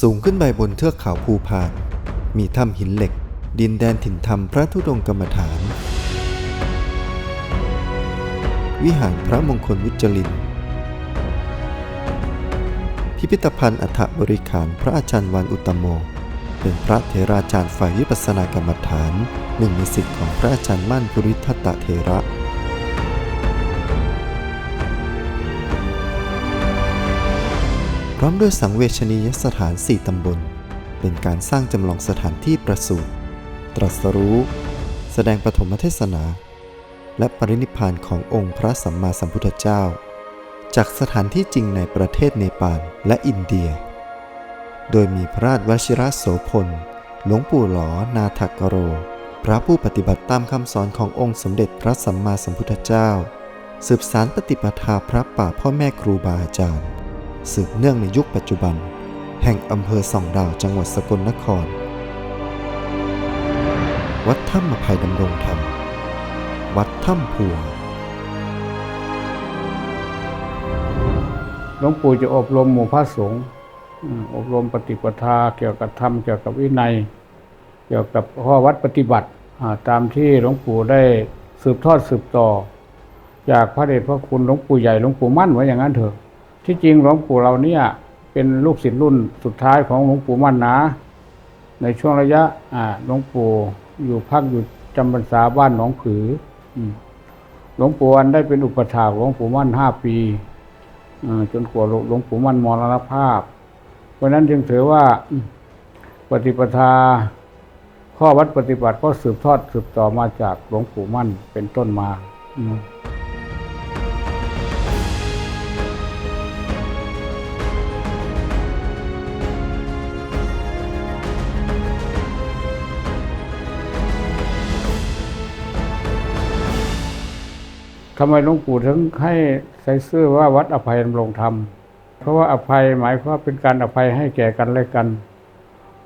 สูงขึ้นไปบนเทือกเขาภูพาน มีถ้ำหินเหล็ก ดินแดนถิ่นธรรมพระธุดงกรรมฐาน วิหารพระมงคลวิจริน พิพิธภัณฑ์อัฐบริขารพระอาจารย์วันอุตโม เป็นพระเถราจารย์ฝ่ายวิปัสสนากรรมฐาน หนึ่งในสิทธิ์ของพระอาจารย์มั่นภูริทัตตเถระ ร้อมด้วยสังเวชนียสถาน 4 ตำบล เป็นการสร้างจำลองสถานที่ประสูติตรัสรู้ แสดงปฐมเทศนา และปรินิพานขององค์พระสัมมาสัมพุทธเจ้า จากสถานที่จริงในประเทศเนปาลและอินเดีย โดยมีพระราชวชิระโสพล หลวงปู่หลอ นาถกโร พระผู้ปฏิบัติตามคำสอนขององค์สมเด็จพระสัมมาสัมพุทธเจ้า สืบสารปฏิปทาพระป่าพ่อแม่ครูบาอาจารย์ สืบเนื่องในยุคปัจจุบัน แห่งอำเภอสองดาวจังหวัดสกลนคร วัดถ้ำอภัยดำรงธรรม วัดถ้ำพัวหลวงปู่จะอบรมหมู่พระสงฆ์อบรมปฏิปทาเกี่ยวกับธรรมเกี่ยวกับวินัย เกี่ยวกับข้อวัดปฏิบัติตามที่หลวงปู่ได้สืบทอดสืบต่อ จากพระเดชพระคุณหลวงปู่ใหญ่หลวงปู่มั่นไว้อย่างนั้นเถอะ ที่จริงหลวงปู่เราเนี่ยเป็นลูกศิษย์รุ่นสุดท้ายของหลวงปู่มั่นนะในช่วงระยะอ่าหลวงปู่อยู่พักอยู่จำพรรษาบ้านหนองผือหลวงปู่อันได้เป็นอุปถากหลวงปู่มั่นห้าปีจนกว่าหลวงปู่มั่นมรณภาพ เพราะนั้นจึงถือว่าปฏิปทา ข้อวัดปฏิบัติก็สืบทอดสืบต่อมาจากหลวงปู่มั่นเป็นต้นมา ทำไมหลวงปู่ถึงให้ใส่เสื้อว่าวัดอภัยดำรงธรรม เพราะว่าอภัยหมายความเป็นการอภัยให้แก่กันและกัน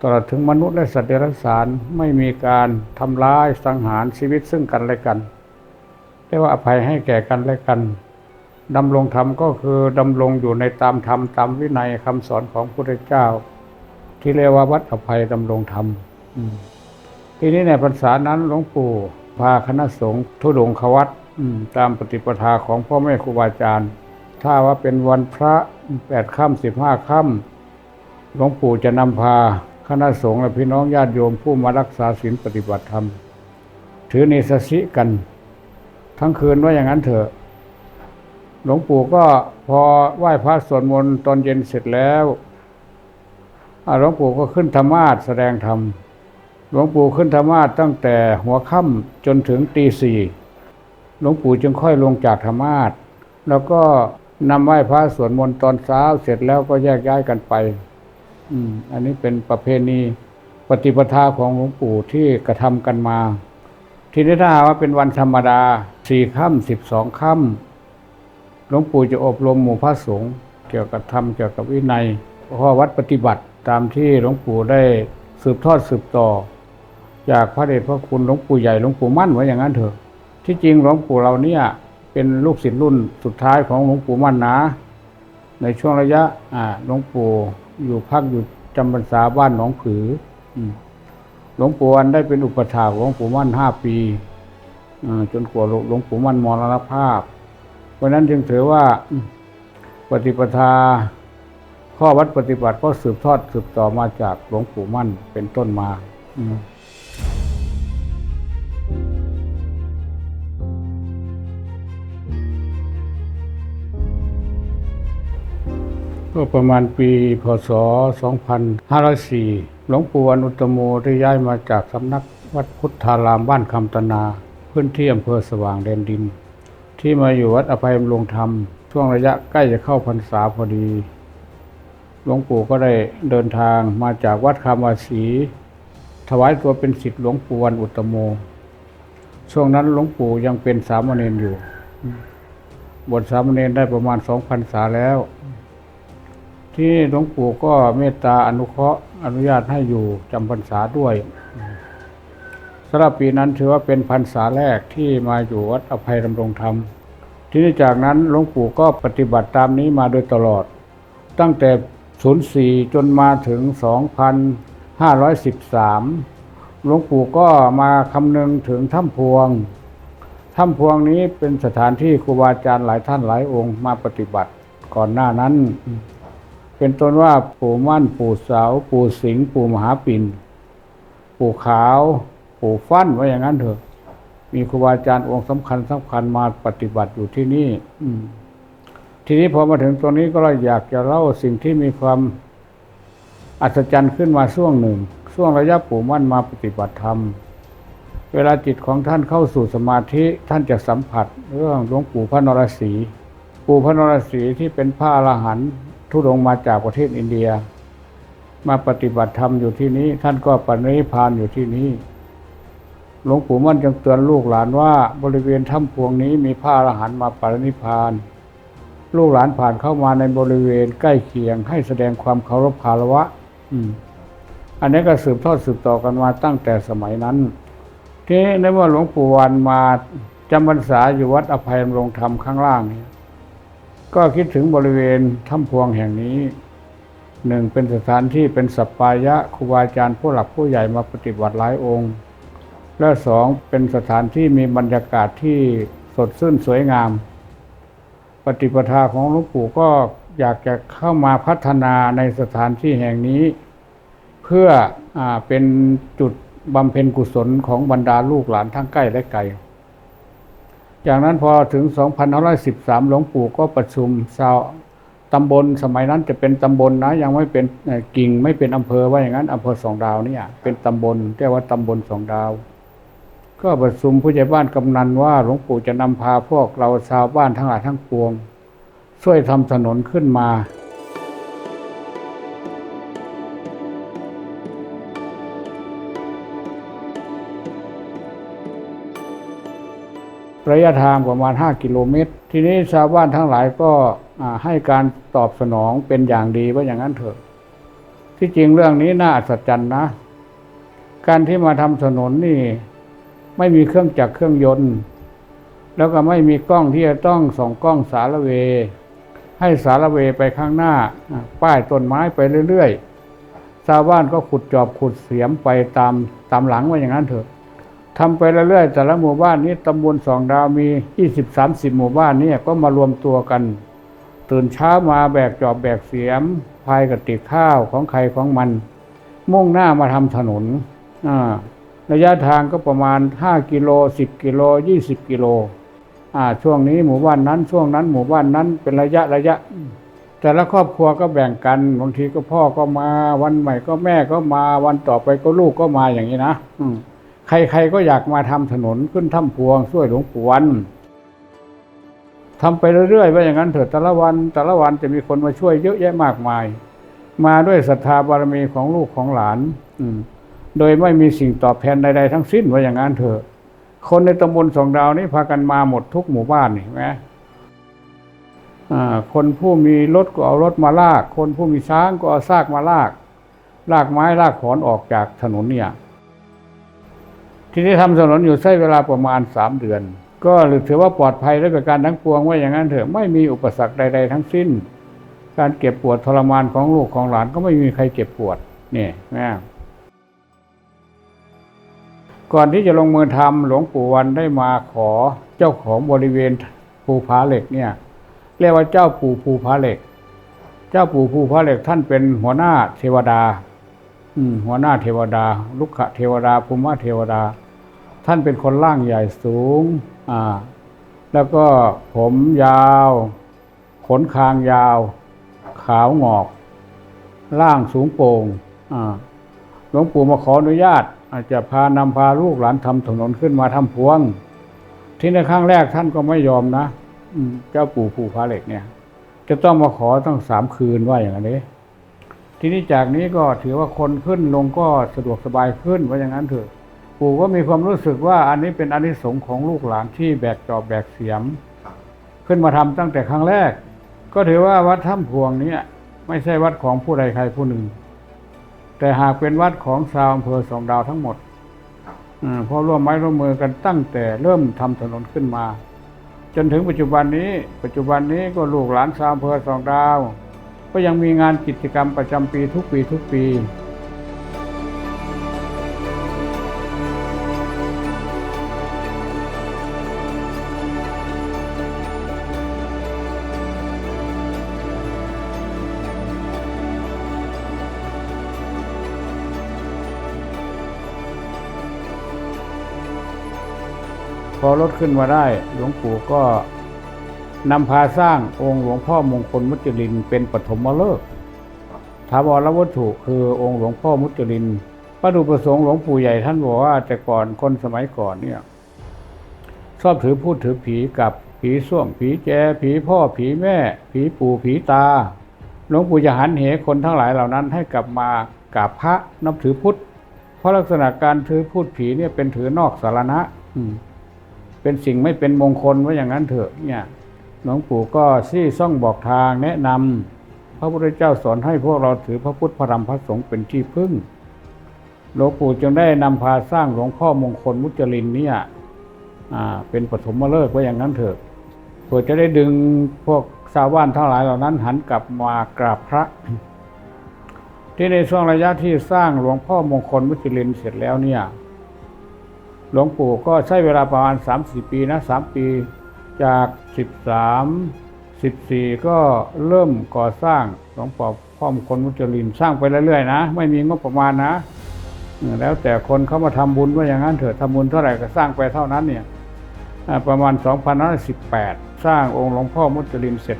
ตลอดถึงมนุษย์และสัตว์เดรัจฉานไม่มีการทำร้ายสังหารชีวิตซึ่งกันและกันเรียกว่าอภัยให้แก่กันและกันดำรงธรรมก็คือดำรงอยู่ในตามธรรมตามวินัยคำสอนของพระพุทธเจ้า ที่เรียกว่าวัดอภัยดำรงธรรมทีนี้ในพรรษานั้นหลวงปู่พาคณะสงฆ์ทุดงควัต ตามปฏิปทาของพ่อแม่ครูบาอาจารย์ ถ้าว่าเป็นวันพระแปดค่ำสิบห้าค่ำหลวงปู่จะนำพาคณะสงฆ์และพี่น้องญาติโยมผู้มารักษาศีลปฏิบัติธรรม ถือเนสสิกัน ทั้งคืนว่าอย่างนั้นเถอะ หลวงปู่ก็พอไหว้พระสวดมนต์ตอนเย็นเสร็จแล้วหลวงปู่ก็ขึ้นธรรมาสน์แสดงธรรม หลวงปู่ขึ้นธรรมาสน์ตั้งแต่หัวค่ำจนถึงตีสี่ หลวงปู่จึงค่อยลงจากธรรมาสน์แล้วก็นำไหว้พระสวดมนต์ตอนเช้าเสร็จแล้วก็แยกย้ายกันไป อืม อันนี้เป็นประเพณีปฏิปทาของหลวงปู่ที่กระทำกันมา ทีนี้ถ้าหากว่าเป็นวันธรรมดาสี่ค่ำสิบสองค่ำหลวงปู่จะอบรมหมู่พระสงฆ์เกี่ยวกับธรรมเกี่ยวกับวินัยข้อวัดปฏิบัติตามที่หลวงปู่ได้สืบทอดสืบต่อ จากพระเดชพระคุณหลวงปู่ใหญ่หลวงปู่มั่นไว้อย่างนั้นเถอะ ที่จริงหลวงปู่เราเนี่ยเป็นลูกศิษย์รุ่นสุดท้ายของหลวงปู่มั่นนะ ในช่วงระยะอ่าหลวงปู่อยู่พักอยู่จำพรรษาบ้านหนองผืออหลวงปู่อันได้เป็นอุปถากหลวงปู่มั่นห้าปีจนกว่าหลวงปู่มั่นมรณภาพ เพราะนั้นจึงถือว่าปฏิปทา ข้อวัดปฏิบัติก็สืบทอดสืบต่อมาจากหลวงปู่มั่นเป็นต้นมา อื ก็ประมาณปีพศ 2504 หลวงปู่อนุตโมได้ย้ายมาจากสำนักวัดพุทธารามบ้านคำตนา พื้นที่อำเภอสว่างแดนดิน ที่มาอยู่วัดอภัยบำรุงธรรม ช่วงระยะใกล้จะเข้าพรรษาพอดี หลวงปู่ก็ได้เดินทางมาจากวัดคำวาสี ถวายตัวเป็นศิษย์หลวงปู่วันอุตโม ช่วงนั้นหลวงปู่ยังเป็นสามเณรอยู่บวชสามเณรได้ประมาณสองพรรษาแล้ว ที่หลวงปู่ก็เมตตาอนุเคราะห์อนุญาตให้อยู่จำพรรษาด้วยสำหรับปีนั้นถือว่าเป็นพรรษาแรกที่มาอยู่วัดอภัยดำรงธรรม ที่นี้จากนั้นหลวงปู่ก็ปฏิบัติตามนี้มาโดยตลอด ตั้งแต่ส04 จนมาถึง 2513 หลวงปู่ก็มาคำนึงถึงถ้ำพวง ถ้ำพวงนี้เป็นสถานที่ครูบาอาจารย์หลายท่านหลายองค์มาปฏิบัติก่อนหน้านั้น เป็นต้นว่าปู่มั่น ปู่เสา ปู่สิงห์ปู่มหาปิ่น ปู่ขาว ปู่ฟั่นว่าอย่างนั้นเถอะ มีครูบาอาจารย์องค์สำคัญสำคัญมาปฏิบัติอยู่ที่นี่ อืม ทีนี้พอมาถึงตรงนี้ก็เลยอยากจะเล่าสิ่งที่มีความอัศจรรย์ขึ้นมาช่วงหนึ่ง ช่วงระยะปู่มั่นมาปฏิบัติธรรม เวลาจิตของท่านเข้าสู่สมาธิท่านจะสัมผัส เรื่องหลวงปู่พระนรสี ปู่พระนรสีที่เป็นพระอรหันต์ ทุดงมาจากประเทศอินเดีย มาปฏิบัติธรรมอยู่ที่นี้ ท่านก็ปริพานอยู่ที่นี้หลวงปู่มั่นจึงเตือนลูกหลานว่าบริเวณถ้ำพวงนี้มีพระอรหันต์มาปรินิพาน ลูกหลานผ่านเข้ามาในบริเวณใกล้เคียง ให้แสดงความเคารพคารวะ อืม อันนี้ก็สืบทอดสืบต่อกันมาตั้งแต่สมัยนั้นทีนี้ในเมื่อหลวงปู่วันมาจำพรรษาอยู่วัดอภัยบำรงธรรมข้างล่างเนี่ย ก็คิดถึงบริเวณถ้ำพวงแห่งนี้หนึ่งเป็นสถานที่เป็นสัปปายะครูบาอาจารย์ผู้หลักผู้ใหญ่มาปฏิบัติหลายองค์ และสองเป็นสถานที่มีบรรยากาศที่สดชื่นสวยงาม ปฏิปทาของหลวงปู่ก็อยากจะเข้ามาพัฒนาในสถานที่แห่งนี้ เพื่ออเป็นจุดบำเพ็ญกุศลของบรรดาลูกหลานทั้งใกล้และไกล จากนั้นพอถึง 2513 หลวงปู่ก็ประชุมชาวตำบลสมัยนั้นจะเป็นตำบลนะ ยังไม่เป็นกิ่งไม่เป็นอำเภอว่าอย่างนั้นอำเภอสองดาวเนี่ยเป็นตำบลเรียกว่าตำบลสองดาว ก็ประชุมผู้ใหญ่บ้านกำนันว่าหลวงปู่จะนำพาพวกเราชาวบ้านทั้งหลายทั้งปวง ช่วยทำถนนขึ้นมา ระยะทางประมาณ 5 กิโลเมตร ทีนี้ชาวบ้านทั้งหลายก็ให้การตอบสนองเป็นอย่างดีว่าอย่างนั้นเถอะ ที่จริงเรื่องนี้น่าอัศจรรย์นะ การที่มาทำถนนนี่ ไม่มีเครื่องจักรเครื่องยนต์ แล้วก็ไม่มีกล้องที่จะต้องส่องกล้องสารเว ให้สารเวไปข้างหน้าอ่าป้ายต้นไม้ไปเรื่อยๆชาวบ้านก็ขุดจอบขุดเสียมไปตามตามหลังว่าอย่างนั้นเถอะ ทำไปเรื่อยๆแต่ละหมู่บ้านนี้ตำบลสองดาวมี20-30หมู่บ้านนี่ก็มารวมตัวกัน ตื่นเช้ามาแบกจอบแบกเสียมพายกระติกข้าวของใครของมัน มุ่งหน้ามาทำถนนระยะทางก็ประมาณ5กิโล10กิโล20กิโลช่วงนี้หมู่บ้านนั้นช่วงนั้นหมู่บ้านนั้นเป็นระยะระยะ แต่ละครอบครัวก็แบ่งกันบางทีก็พ่อก็มาวันใหม่ก็แม่ก็มาวันต่อไปก็ลูกก็มาอย่างนี้นะอื ใครๆก็อยากมาทำถนนขึ้นถ้ำพวงช่วยหลวงปู่วันทำไปเรื่อยๆว่าอย่างนั้นเถิดแต่ละวันแต่ละวันจะมีคนมาช่วยเยอะแยะมากมาย มาด้วยศรัทธาบารมีของลูกของหลาน อืมโดยไม่มีสิ่งตอบแทนใดๆทั้งสิ้นว่าอย่างนั้นเถอะ คนในตำบลสองดาวนี้พากันมาหมดทุกหมู่บ้านนี่ไหมคนผู้มีรถก็เอารถมาลาก คนผู้มีช้างก็เอาซากมาลาก ลากไม้ลากขอนออกจากถนนเนี่ย ทีนี้ทำถนนอยู่ใช้เวลาประมาณสามเดือน ก็ถือว่าปลอดภัยและประการทั้งปวงว่าอย่างนั้นเถอะไม่มีอุปสรรคใด ๆ ทั้งสิ้น การเก็บปวดทรมานของลูกของหลานก็ไม่มีใครเก็บปวดนี่นะก่อนที่จะลงมือทำหลวงปู่วันได้มาขอเจ้าของบริเวณภูผาเหล็กเนี่ย เรียกว่าเจ้าปู่ภูผาเหล็ก เจ้าปู่ภูผาเหล็กท่านเป็นหัวหน้าเทวดา อืหัวหน้าเทวดา ลุกขเทวดาภูมิเทวดา ท่านเป็นคนร่างใหญ่สูง อ่า แล้วก็ผมยาว ขนคางยาว ขาวงอก ร่างสูงโปร่ง อ่า หลวงปู่มาขออนุญาต อาจจะพานำพาลูกหลานทำถนนขึ้นมาทำพวง ที่ในครั้งแรกท่านก็ไม่ยอมนะเจ้าปู่ภูพาเหล็กเนี่ย จะต้องมาขอตั้งสามคืนว่าอย่างนี้ทีนี้จากนี้ก็ถือว่าคนขึ้นลงก็สะดวกสบายขึ้นว่าอย่างนั้นเถอะ ปู่ก็มีความรู้สึกว่าอันนี้เป็นอานิสงส์ของลูกหลานที่แบกจอบแบกเสียม ขึ้นมาทำตั้งแต่ครั้งแรก ก็ถือว่าวัดถ้ำพวงเนี้ไม่ใช่วัดของผู้ใดใครผู้หนึ่ง แต่หากเป็นวัดของชาวอำเภอสองดาวทั้งหมดอืมเพราะร่วมไม้ร่วมมือกันตั้งแต่เริ่มทำถนนขึ้นมา จนถึงปัจจุบันนี้ ปัจจุบันนี้ก็ลูกหลานชาวอำเภอสองดาว ก็ยังมีงานกิจกรรมประจำปีทุกปีทุกปี รถขึ้นมาได้ หลวงปู่ก็นำพาสร้างองค์หลวงพ่อมงคลมุจลินเป็นปฐมฤกษ์ถาวรวัตถุคือองค์หลวงพ่อมุจลินประดุประสงค์หลวงปู่ใหญ่ท่านบอกว่าแต่ก่อนคนสมัยก่อนเนี่ยชอบถือพูดถือผีกับผีส้วมผีแจ ผีพ่อผีแม่ ผีปู่ผีตา หลวงปู่จะหันเหคนทั้งหลายเหล่านั้นให้กลับมากราบพระนับถือพุทธ เพราะลักษณะการถือพูดผีเนี่ยเป็นถือนอกสารณะ อืม เป็นสิ่งไม่เป็นมงคลว่าอย่างนั้นเถอะเนี่ยหลวงปู่ก็ซี่ซ่องบอกทางแนะนำพระพุทธเจ้าสอนให้พวกเราถือพระพุทธพระธรรมพระสงฆ์เป็นที่พึ่งหลวงปู่จึงได้นำพาสร้างหลวงพ่อมงคลมุจลินเนี่ยอ่าเป็นปฐมฤกษ์ว่าอย่างนั้นเถอะเพื่อจะได้ดึงพวกชาวบ้านทั้งหลายเหล่านั้นหันกลับมากราบพระ ที่ในช่วงระยะที่สร้างหลวงพ่อมงคลมุจลินเสร็จแล้วเนี่ย หลวงปู่ก็ใช้เวลาประมาณ3-4ปีนะ3ปีจาก 13 14 ก็เริ่มก่อสร้างหลวงพ่พ่อมงคลมุจลินสร้างไปเรื่อยๆนะ ไม่มีงบประมาณนะ แล้วแต่คนเขามาทำบุญว่าอย่างนั้นเถอะทำบุญเท่าไหร่ก็สร้างไปเท่านั้นเนี่ยประมาณ 2518 สร้างองค์หลวงพ่อมุจลินเสร็จ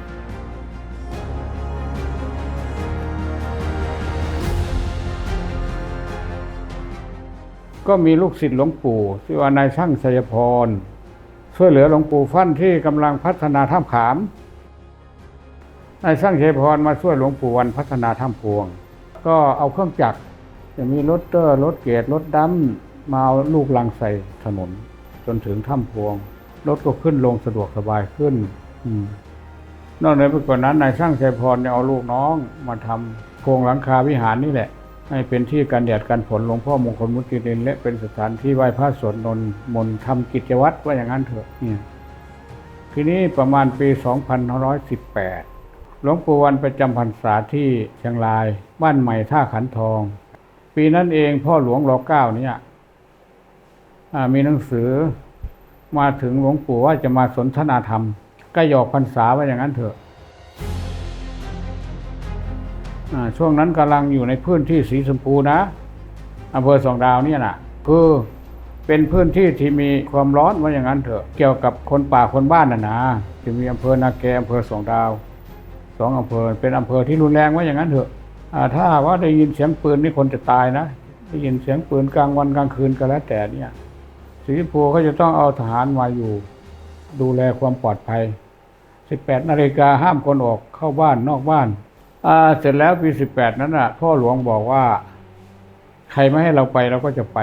ก็มีลูกศิษย์หลวงปู่ชื่อว่านายช่างชัยพร ช่วยเหลือหลวงปู่ฟั่นที่กำลังพัฒนาถ้ำขามนายช่างชัยพรมาช่วยหลวงปู่วันพัฒนาถ้ำพวง ก็เอาเครื่องจักรจะมีรถเตอร์รถเกตรถดำมาเอาลูกลังใส่ถนน จนถึงถ้ำพวง รถก็ขึ้นลงสะดวกสบายขึ้นอนอกเหนือไปกว่านั้นนายช่างชัยพรเนี่ยเอาลูกน้องมาทำโครงหลังคาวิหารนี่แหละ ให้เป็นที่กันแดดกันฝนหลวงพ่อมงคลมุติรินและเป็นสถานที่ไหว้พระสวดนนท์มนต์ทำกิจวัตรว่าอย่างนั้นเถอะเนี่ยทีนี้ประมาณปี 2518 หลวงปู่วันประจำพรรษาที่เชียงราย บ้านใหม่ท่าขันทอง ปีนั้นเองพ่อหลวงรอเก้าเนี่ยมีหนังสือมาถึงหลวงปู่ว่าจะมาสนทนาธรรม ก็หยอกพรรษาว่าอย่างนั้นเถอะ ช่วงนั้นกำลังอยู่ในพื้นที่สีชมพูนะอำเภอสองดาวเนี่ยนะคือเป็นพื้นที่ที่มีความร้อนว่าอย่างนั้นเถอะ เกี่ยวกับคนป่าคนบ้านน่ะนะจะมีอำเภอนาแกอำเภอสองดาวสองอำเภอเป็นอำเภอที่รุนแรงว่าอย่างนั้นเถอะถ้าว่าได้ยินเสียงปืนนี่คนจะตายนะ ได้ยินเสียงปืนกลางวันกลางคืนก็แล้วแต่เนี่ยสีชมพูเขาจะต้องเอาทหารมาอยู่ ดูแลความปลอดภัย 18นาฬิกาห้ามคนออกเข้าบ้านนอกบ้าน เสร็จแล้วปีสิบแปดนั้นน่ะ พ่อหลวงบอกว่า ใครไม่ให้เราไปเราก็จะไป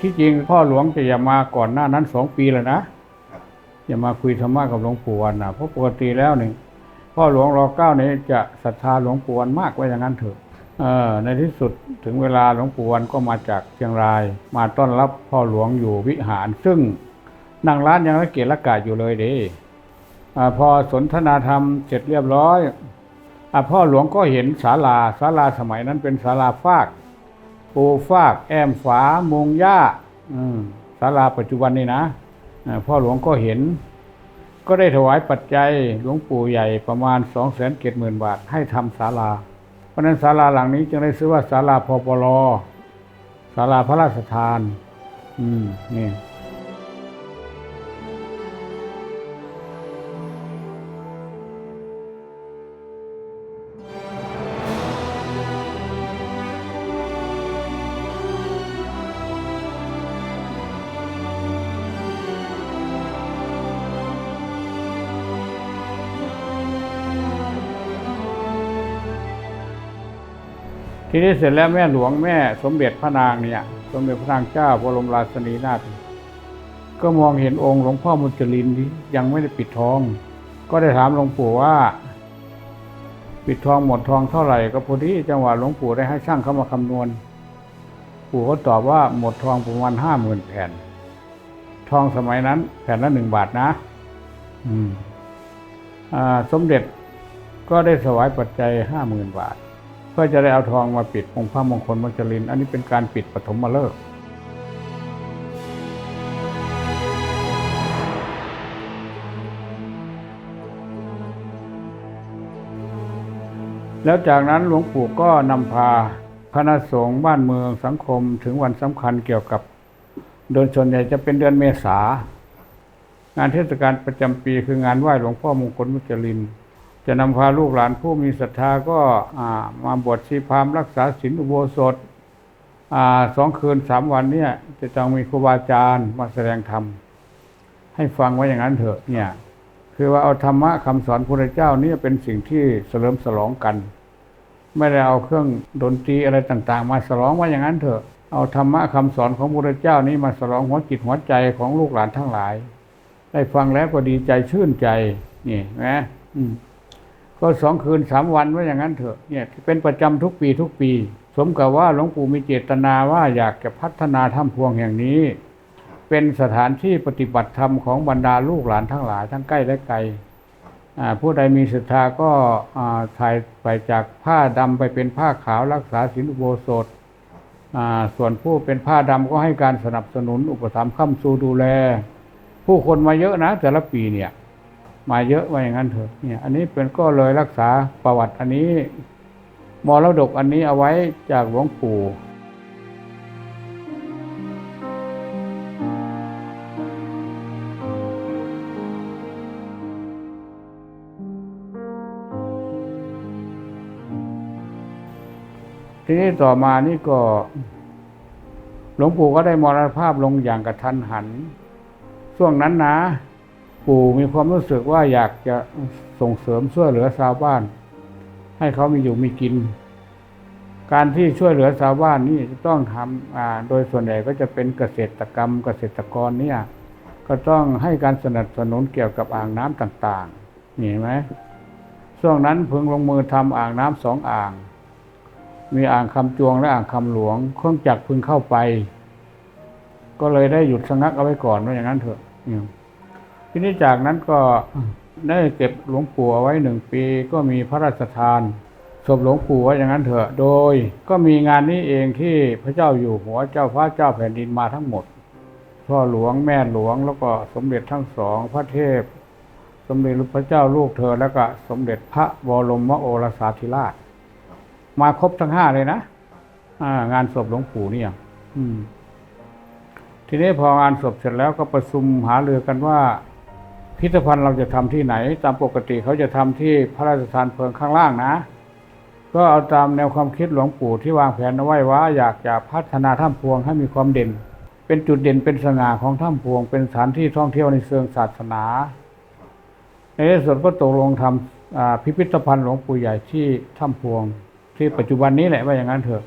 ที่จริงพ่อหลวงจะอย่ามาก่อนหน้านั้นสองปีแล้วนะอย่ามาคุยธรรมะกับหลวงปู่วันนะเพราะปกติแล้วนี่พ่อหลวงรอเก้านี่จะศรัทธาหลวงปู่วันมากไว้อย่างนั้นเถอะเออในที่สุดถึงเวลาหลวงปู่วันก็มาจากเชียงราย มาต้อนรับพ่อหลวงอยู่วิหารซึ่ง นั่งร้านยังระเกะระกาศอยู่เลยเดิอพอสนทนาธรรมเสร็จเรียบร้อยอพ่อหลวงก็เห็นศาลาศาลาสมัยนั้นเป็นศาลาฟากปูฟาก แอมฝามุงหญ้าศาลาปัจจุบันนี่นะพ่อหลวงก็เห็น ก็ได้ถวายปัจจัยหลวงปู่ใหญ่ประมาณสองแสนเจ็ดหมื่นบาทให้ทำศาลา เพราะฉะนั้นศาลาหลังนี้จึงได้ชื่อว่าศาลาพปลศาลาพระราชทาน อืมนี่ ทีนี้เสร็จแล้วแม่หลวงแม่สมเด็จพระนางเนี่ย สมเด็จพระนางเจ้าบรมราชินีนาถก็มองเห็นองค์หลวงพ่อมุจลินที่ยังไม่ได้ปิดทอง ก็ได้ถามหลวงปู่ว่า ปิดทองหมดทองเท่าไหร่ก็พอดีจังหวะหลวงปู่ได้ให้ช่างเข้ามาคำนวณ ปู่ก็ตอบว่าหมดทองประมาณห้าหมื่นแผ่น ทองสมัยนั้นแผ่นละหนึ่งบาทนะ อืม อ่า สมเด็จก็ได้ถวายปัจจัยห้าหมื่นบาท พื่อจะได้เอาทองมาปิดองค์พระมงคลมัจจริน อันนี้เป็นการปิดปฐมฤกษ์แล้วจากนั้นหลวงปู่ก็นำพาคณะสงฆ์บ้านเมืองสังคมถึงวันสำคัญเกี่ยวกับเดือนส่วนใหญ่จะเป็นเดือนเมษางานเทศกาลประจำปีคืองานไหว้หลวงพ่อมงคลมุจลิน จะนำพาลูกหลานผู้มีศรัทธาก็มาบวชชีพามรักษาศีลอุโบสถอสองคืนสามวันเนี่ยจะต้องมีครูบาอาจารย์มาแสดงธรรมให้ฟังไว้อย่างนั้นเถอะเนี่ยคือว่าเอาธรรมะคำสอนพระเจ้านี่เป็นสิ่งที่เสริมสลองกัน ไม่ได้เอาเครื่องดนตรีอะไรต่าง ๆ มาสลองว่าอย่างนั้นเถอะเอาธรรมะคำสอนของพระเจ้านี้มาสลองหัวจิตหัวใจของลูกหลานทั้งหลาย ได้ฟังแล้วก็ดีใจชื่นใจนี่นะอืม ก็สองคืนสามวันว่าอย่างนั้นเถอะเนี่ยเป็นประจำทุกปีทุกปี สมกับว่าหลวงปู่มีเจตนาว่าอยากจะพัฒนาถ้ำพวงแห่งนี้ เป็นสถานที่ปฏิบัติธรรมของบรรดาลูกหลานทั้งหลายทั้งใกล้และไกลผู้ใดมีศรัทธาก็ถ่ายไปจากผ้าดำไปเป็นผ้าขาวรักษาศีลอุโบสถส่วนผู้เป็นผ้าดำก็ให้การสนับสนุนอุปถัมภ์ค้ำซูดูแล ผู้คนมาเยอะนะแต่ละปีเนี่ย มาเยอะว่าอย่างนั้นเถอะเนี่ย อันนี้เป็นก็เลยรักษาประวัติอันนี้มรดกอันนี้เอาไว้จากหลวงปู่ทีนี้ต่อมานี่ก็ หลวงปู่ก็ได้มรณภาพลงอย่างกระทันหัน ช่วงนั้นนะ ปู่มีความรู้สึกว่าอยากจะส่งเสริมช่วยเหลือชาวบ้าน ให้เขามีอยู่มีกิน การที่ช่วยเหลือชาวบ้านนี่จะต้องทำโดยส่วนใหญ่ก็จะเป็นเกษตรกรรม เกษตรกรเนี่ยก็ต้องให้การสนับสนุนเกี่ยวกับอ่างน้ำต่างๆเห็นไหมช่วงนั้นพึงลงมือทำอ่างน้ำสองอ่าง มีอ่างคำจวงและอ่างคำหลวง เครื่องจักรพึงเข้าไป ก็เลยได้หยุดชะงักเอาไว้ก่อนว่าอย่างนั้นเถอะ ทีนี้จากนั้นก็ได้เก็บหลวงปู่เอาไว้หนึ่งปีก็มีพระราชทานศพหลวงปู่ไว้อย่างนั้นเถอะ โดย ก็มีงานนี้เองที่พระเจ้าอยู่หัวเจ้าฟ้าเจ้าแผ่นดินมาทั้งหมด พ่อหลวงแม่หลวงแล้วก็สมเด็จทั้งสองพระเทพ สมเด็จพระเจ้าลูกเธอแล้วก็สมเด็จพระบรมโอรสาธิราช มาครบทั้งห้าเลยนะงานศพหลวงปู่เนี่ยทีนี้พองานศพเสร็จแล้วก็ประชุมหาเรือกันว่า พิพิธภัณฑ์เราจะทำที่ไหน ตามปกติเขาจะทำที่พระราชทานเพลิงข้างล่างนะ ก็เอาตามแนวความคิดหลวงปู่ที่วางแผนเอาไว้ว่า อยากจะพัฒนาถ้ำพวงให้มีความเด่น เป็นจุดเด่นเป็นสง่าของถ้ำพวง เป็นสถานที่ท่องเที่ยวในเชิงศาสนา ในที่สุดก็ตกลงทำอ่าพิพิธภัณฑ์หลวงปู่ใหญ่ที่ถ้ำพวง ที่ปัจจุบันนี้แหละว่าอย่างนั้นเถอะ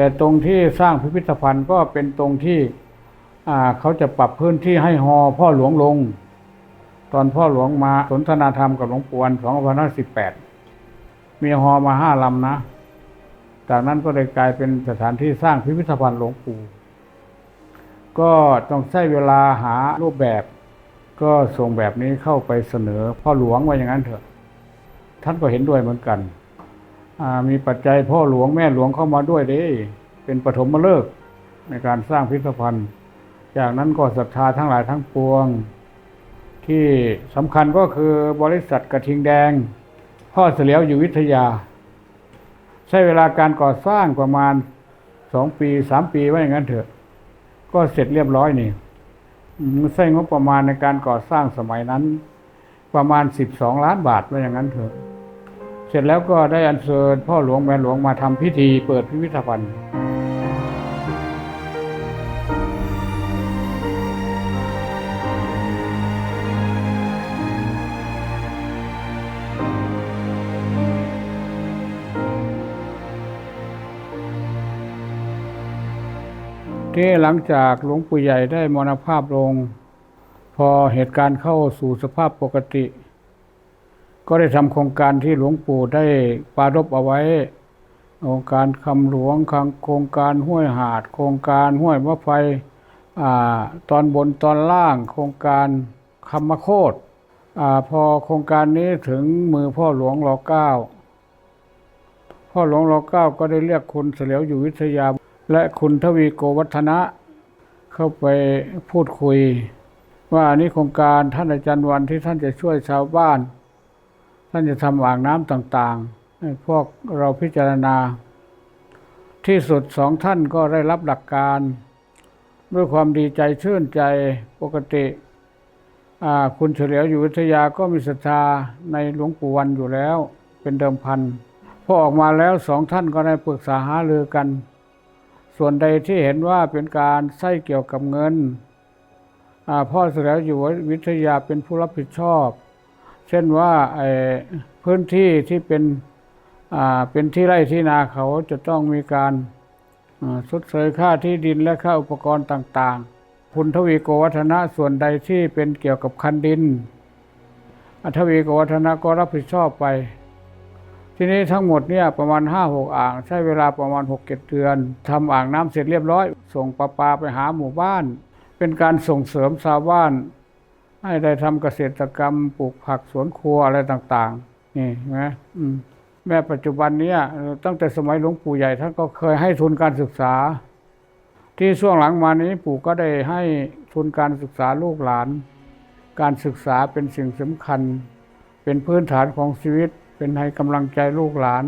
แต่ตรงที่สร้างพิพิธภัณฑ์ก็เป็นตรงที่เขาจะปรับพื้นที่ให้ฮอพ่อหลวงลง ตอนพ่อหลวงมาสนทนาธรรมกับหลวงปู่วัน2518 มีฮอมาห้าลำนะ จากนั้นก็เลยกลายเป็นสถานที่สร้างพิพิธภัณฑ์หลวงปู่ก็ต้องใช้เวลาหารูปแบบ ก็ส่งแบบนี้เข้าไปเสนอพ่อหลวงว่าอย่างนั้นเถอะ ท่านก็เห็นด้วยเหมือนกัน มีปัจจัยพ่อหลวงแม่หลวงเข้ามาด้วยเด้เป็นปฐมฤกษ์ในการสร้างพิพิธภัณฑ์ จากนั้นก็ศรัทธาทั้งหลายทั้งปวง ที่สำคัญก็คือบริษัทกระทิงแดง พ่อเสลียวอยู่วิทยา ใช้เวลาการก่อสร้างประมาณสองปีสามปีว่าอย่างนั้นเถอะ ก็เสร็จเรียบร้อยนี่ใช้งบประมาณในการก่อสร้างสมัยนั้น ประมาณสิบสองล้านบาทว่าอย่างนั้นเถอะ เสร็จแล้วก็ได้อัญเชิญพ่อหลวงแม่หลวงมาทำพิธีเปิดพิพิธภัณฑ์ที่หลังจากหลวงปู่ใหญ่ได้มรณภาพลง พอเหตุการณ์เข้าสู่สภาพปกติ ก็ได้ทำโครงการที่หลวงปู่ได้ปารบเอาไว้ โครงการคำหลวงโครงการห้วยหาด โครงการห้วยมะไฟอตอนบนตอนล่าง โครงการคำมะโคดพอโครงการนี้ถึงมือพ่อหลวงรอเก้าพ่อหลวงรอเก้าก็ได้เรียกคุณเสลียวอยู่วิทยา และคุณทวีโกวัฒนะ เข้าไปพูดคุย ว่าอันนี้โครงการท่านอาจารย์วันที่ท่านจะช่วยชาวบ้าน ท่านจะทำอ่างน้ำต่างๆให้พวกเราพิจารณา ที่สุดสองท่านก็ได้รับหลักการ ด้วยความดีใจชื่นใจปกติ คุณเฉลียวอยู่วิทยาก็มีศรัทธาในหลวงปู่วันอยู่แล้ว เป็นเดิมพันพอออกมาแล้วสองท่านก็ได้ปรึกษาหารือกัน ส่วนใดที่เห็นว่าเป็นการใช้เกี่ยวกับเงินพ่อเฉลียวอยู่วิทยาเป็นผู้รับผิดชอบ เช่นว่าพื้นที่ที่เป็นเป็นที่ไร่ที่นาเขาจะต้องมีการอ่าชดเชยค่าที่ดินและค่าอุปกรณ์ต่างๆคุณทวีโกวัฒนะส่วนใดที่เป็นเกี่ยวกับคันดินอ่าทวีโกวัฒนะก็รับผิดชอบไป ทีนี้ทั้งหมดเนี่ยประมาณห้าหกอ่าง ใช้เวลาประมาณหกเจ็ดเดือนทำอ่างน้ำเสร็จเรียบร้อย ส่งประปาไปหาหมู่บ้าน เป็นการส่งเสริมชาวบ้าน ให้ได้ทำเกษตรกรรมปลูกผักสวนครัวอะไรต่าง ๆ นี่นไหมอืมแม้ปัจจุบันเนี้ยตั้งแต่สมัยหลวงปู่ใหญ่ท่านก็เคยให้ทุนการศึกษา ที่ช่วงหลังมานี้ปู่ก็ได้ให้ทุนการศึกษาลูกหลาน การศึกษาเป็นสิ่งสำคัญ เป็นพื้นฐานของชีวิต เป็นให้กำลังใจลูกหลาน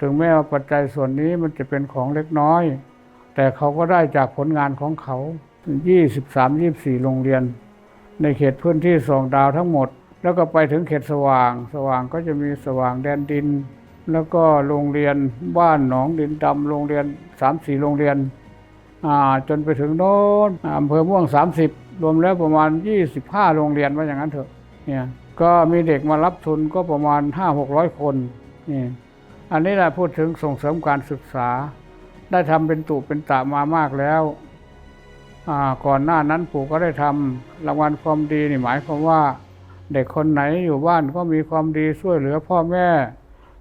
ถึงแม้ว่าปัจจัยส่วนนี้มันจะเป็นของเล็กน้อย แต่เขาก็ได้จากผลงานของเขา 23-24 โรงเรียน ในเขตพื้นที่สองดาวทั้งหมด แล้วก็ไปถึงเขตสว่าง สว่างก็จะมีสว่างแดนดิน แล้วก็โรงเรียนบ้านหนองดินดำโรงเรียนสามสี่โรงเรียนจนไปถึงโน้นอำเภอม่วง 30 รวมแล้วประมาณ 25 โรงเรียนว่าอย่างนั้นเถอะเนี่ยก็มีเด็กมารับทุนก็ประมาณ 5-600 คนนี่อันนี้แหละพูดถึงส่งเสริมการศึกษา ได้ทำเป็นตุเป็นตะมามากแล้ว ก่อนหน้านั้นปู่ก็ได้ทำรางวัลความดีนี่หมายความว่า เด็กคนไหนอยู่บ้านก็มีความดีช่วยเหลือพ่อแม่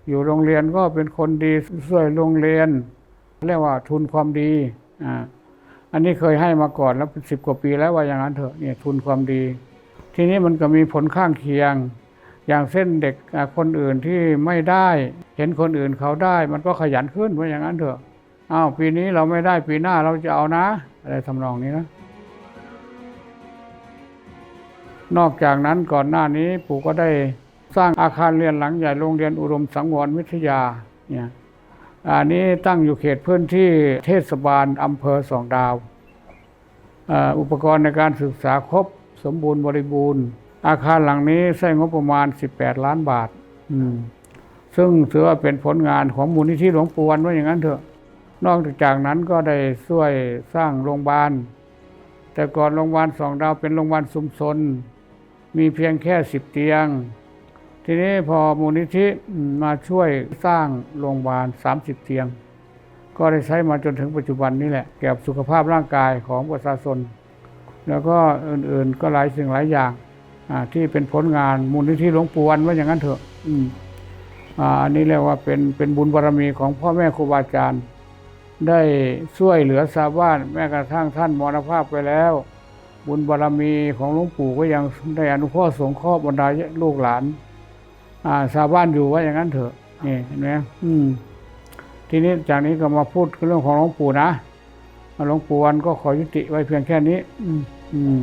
อยู่โรงเรียนก็เป็นคนดีช่วยโรงเรียน เรียกว่าทุนความดีอ่าอันนี้เคยให้มาก่อนแล้วเป็นสิบกว่าปีแล้วว่าอย่างนั้นเถอะเนี่ยทุนความดี ทีนี้มันก็มีผลข้างเคียง อย่างเส้นเด็กคนอื่นที่ไม่ได้ เห็นคนอื่นเขาได้ มันก็ขยันขึ้นว่าอย่างนั้นเถอะอ้าวปีนี้เราไม่ได้ปีหน้าเราจะเอานะ อะไรทำนองนี้นะนอกจากนั้นก่อนหน้านี้ปู่ก็ได้สร้างอาคารเรียนหลังใหญ่โรงเรียนอุดมสังวรวิทยาเนี่ยอันนี้ตั้งอยู่เขตพื้นที่เทศบาลอำเภอสองดาวอ,าอุปกรณ์ในการศึกษาครบสมบูรณ์บริบูรณ์ อาคารหลังนี้ใช้งบประมาณ 18 ล้านบาท ซึ่งถือว่าเป็นผลงานของมูลนิธิหลวงปู่วันว่าอย่างนั้นเถอะ นอกจากนั้นก็ได้ช่วยสร้างโรงพยาบาล แต่ก่อนโรงพยาบาลสองดาวเป็นโรงพยาบาลชุมชนมีเพียงแค่สิบเตียง ทีนี้พอมูลนิธิมาช่วยสร้างโรงพยาบาลสามสิบเตียง ก็ได้ใช้มาจนถึงปัจจุบันนี้แหละเกี่ยวกับสุขภาพร่างกายของประชาชน แล้วก็อื่นๆก็หลายสิ่งหลายอย่างที่เป็นผลงานมูลนิธิหลวงปู่วันว่าอย่างนั้นเถอะอ,อันนี้เรียกว่าเป็นเป็นบุญบารมีของพ่อแม่ครูบาอาจารย์ ได้ช่วยเหลือชาวบ้าน แม้กระทั่งท่านมรณภาพไปแล้ว บุญบารมีของหลวงปู่ก็ยังได้อนุเคราะห์สงเคราะห์บรรดาลูกหลานชาวบ้านอยู่ว่าอย่างนั้นเถอะนี่เห็นไหมอืมทีนี้จากนี้ก็มาพูดเรื่องของหลวงปู่นะหลวงปู่วันก็ขอยุติไว้เพียงแค่นี้ อืมอืม